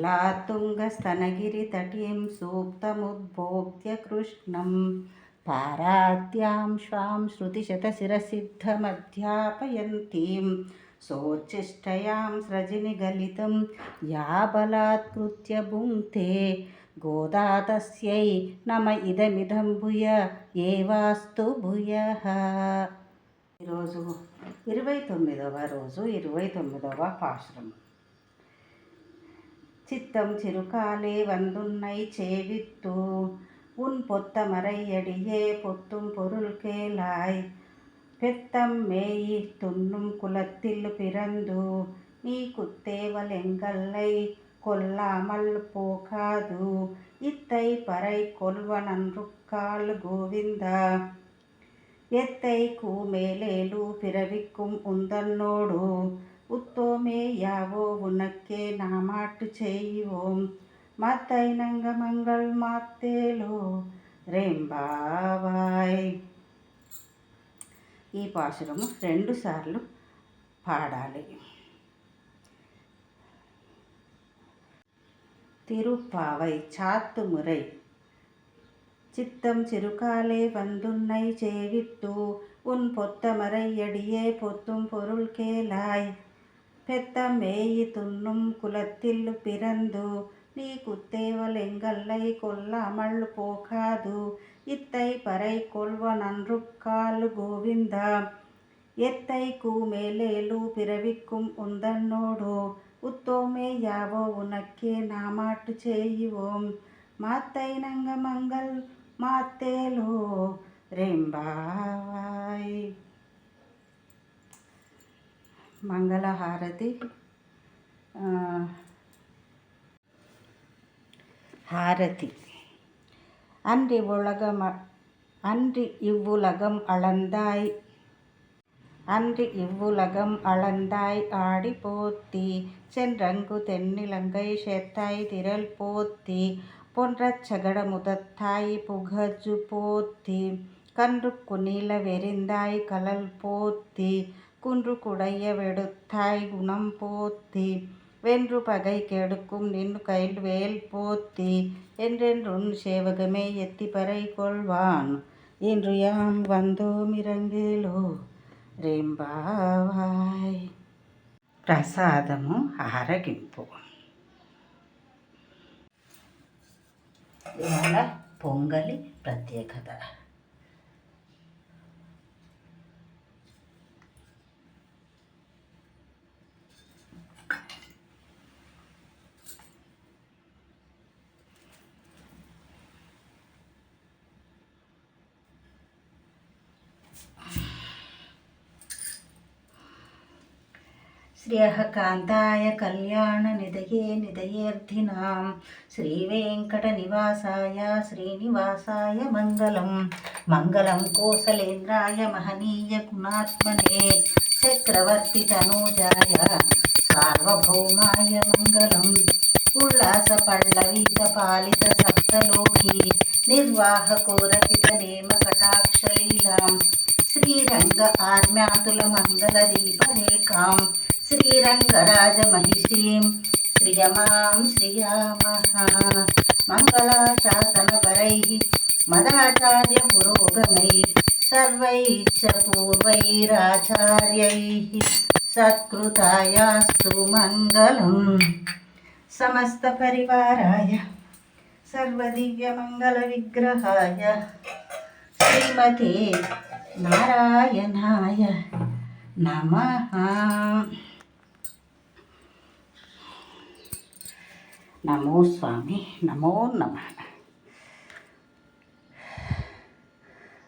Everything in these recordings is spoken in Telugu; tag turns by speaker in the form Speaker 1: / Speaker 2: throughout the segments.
Speaker 1: नीलातुङ्गस्तनगिरितटीं सूक्तमुद्बोध्य कृष्णं पाराद्यां श्वां श्रुतिशतशिरसिद्धमध्यापयन्तीं सोच्छिष्टयां स्रजिनिगलितं या बलात्कृत्य भुङ्क्ते गोदा तस्यै నమ ఇదమిదం భూయ ఏవాస్తు భూయః ఈరోజు ఇరవై తొమ్మిదవ రోజు ఇరవై తొమ్మిదవ పాశ్రం சித்தம் சிறுகாலே வந்துன்னை சேவித்து. உன் பொத்த மறையடியே பொத்தும் பொருள் கேளாய். பெத்தம் மேயி துண்ணும் குலத்தில் பிறந்து. நீ குத்தேவல் குத்தேவலெங்கல்லை கொல்லாமல் போகாது. இத்தை பறை கொல்வனன்றுக்கால் கோவிந்தா. எத்தை கூமேலேலு பிறவிக்கும் உந்தன்னோடு. உத்தோமே யாவோ உனக்கே நாமாட்டு செய்வோம் మతైనంగమంగళ్ మాత్తేలో రెంబావాయ్ ఈ పాశురము రెండు సార్లు పాడాలి తిరుప్పావై చాత్తు మురై சித்தம் சிறுகாலே வந்துன்னை சேவித்து உன் பொத்தமரையடியே பொத்தும் பொருள் கேளாய் పెద్ద మేయి తున్నుం కులత్తిల్లు పిరందు. నీకు తేవలెంగల్లై కొల్ల అమళ్ళు పోకాదు ఇత్తై పరై కొల్వ నన్రుక్కాలు గోవింద. ఎత్తైకు మేలేలు పిరవిక్కుం ఉందన్నోడు. ఉత్తోమే యావో ఉనక్కే నా మాటు చేయివోం. మాతైనంగ మంగల్ మాతేలో రేంబావ మంగళహారతి హారతి அன்றி உலகம் அன்றி இவ்வுலகம் அளந்தாய் அன்றி இவ்வுலகம் அளந்தாய் ஆடி போத்தி சென்றங்கு தென்னிலங்கை சேத்தாய் திரள் போத்தி பொன்றச் சகட முதத்தாய் புகஜு போத்தி கன்றுக்கு நீல வெறிந்தாய் கலல் போத்தி குன்று குடைய வெடுத்தாய் குணம் போத்தி வென்று பகை கெடுக்கும் நின் கைல் வேல் போத்தி என்றென்றும் சேவகமே எத்தி பறை கொள்வான் இன்று யாம் வந்தோம் இறங்கிலோ రేంబావాయ్ ప్రసాదము ఆరగింపు ఇవాళ పొంగలి ప్రత్యేకత శ్రియకాంతాయ కళ్యాణ నిదయే నిదయేర్థినాం శ్రీవేంకటనివాసాయ శ్రీనివాసాయ మంగళం. మంగళం కోసలేంద్రాయ మహనీయ గుణాత్మనే. చక్రవర్తి తనూజాయ సార్వభౌమాయ మంగళం. ఉల్లాస పళ్ళవీత పాలిత సప్తలోకి. నిర్వాహకోరకిత నేమ కటాక్షలీలాం. శ్రీరంగ ఆర్మ్యాతుల మంగళ దీపరేఖాం. శ్రీరంగరాజమహిషీం శ్రియమాం శ్రియామః మంగళాశాసనపరై మదాచార్య పురోగమై సర్వైచ్చ పూర్వైరాచార్యై సత్కృతాయాస్తు మంగళం సమస్త పరివారాయ సర్వదివ్యమంగళ విగ్రహాయ శ్రీమతే నారాయణాయ నమ నమో స్వామి నమో నమ.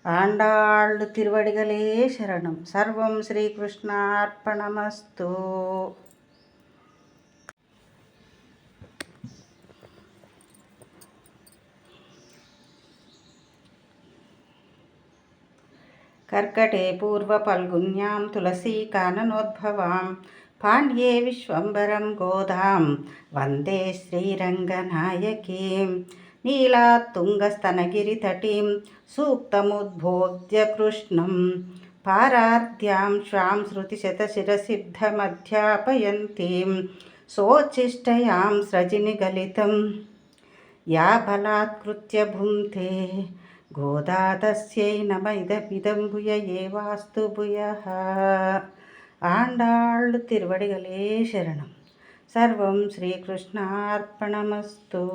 Speaker 1: ఆండాళ్ళు తిరువడిగలే శరణం. సర్వం శ్రీకృష్ణార్పణమస్తు. కర్కటే పూర్వ పల్గున్యాం తులసీ కాననోద్భవాం. पाण्ड्ये विश्वम्बरं गोदां वन्दे श्रीरङ्गनायकीं नीलात्तुङ्गस्तनगिरितटीं सूक्तमुद्बोध्य कृष्णं पारार्द्यां श्वां श्रुतिशतशिरसिद्धमध्यापयन्तीं సోచిష్టయాం స్రజిని గలితం యా బలాత్కృత్య భుంతే గోదాతస్యై నమైదమిదం భుయ ఏవాస్తు భుయ ఆండాళ్ళు తిరువడిగలే శరణం. సర్వం శ్రీకృష్ణార్పణమస్తు.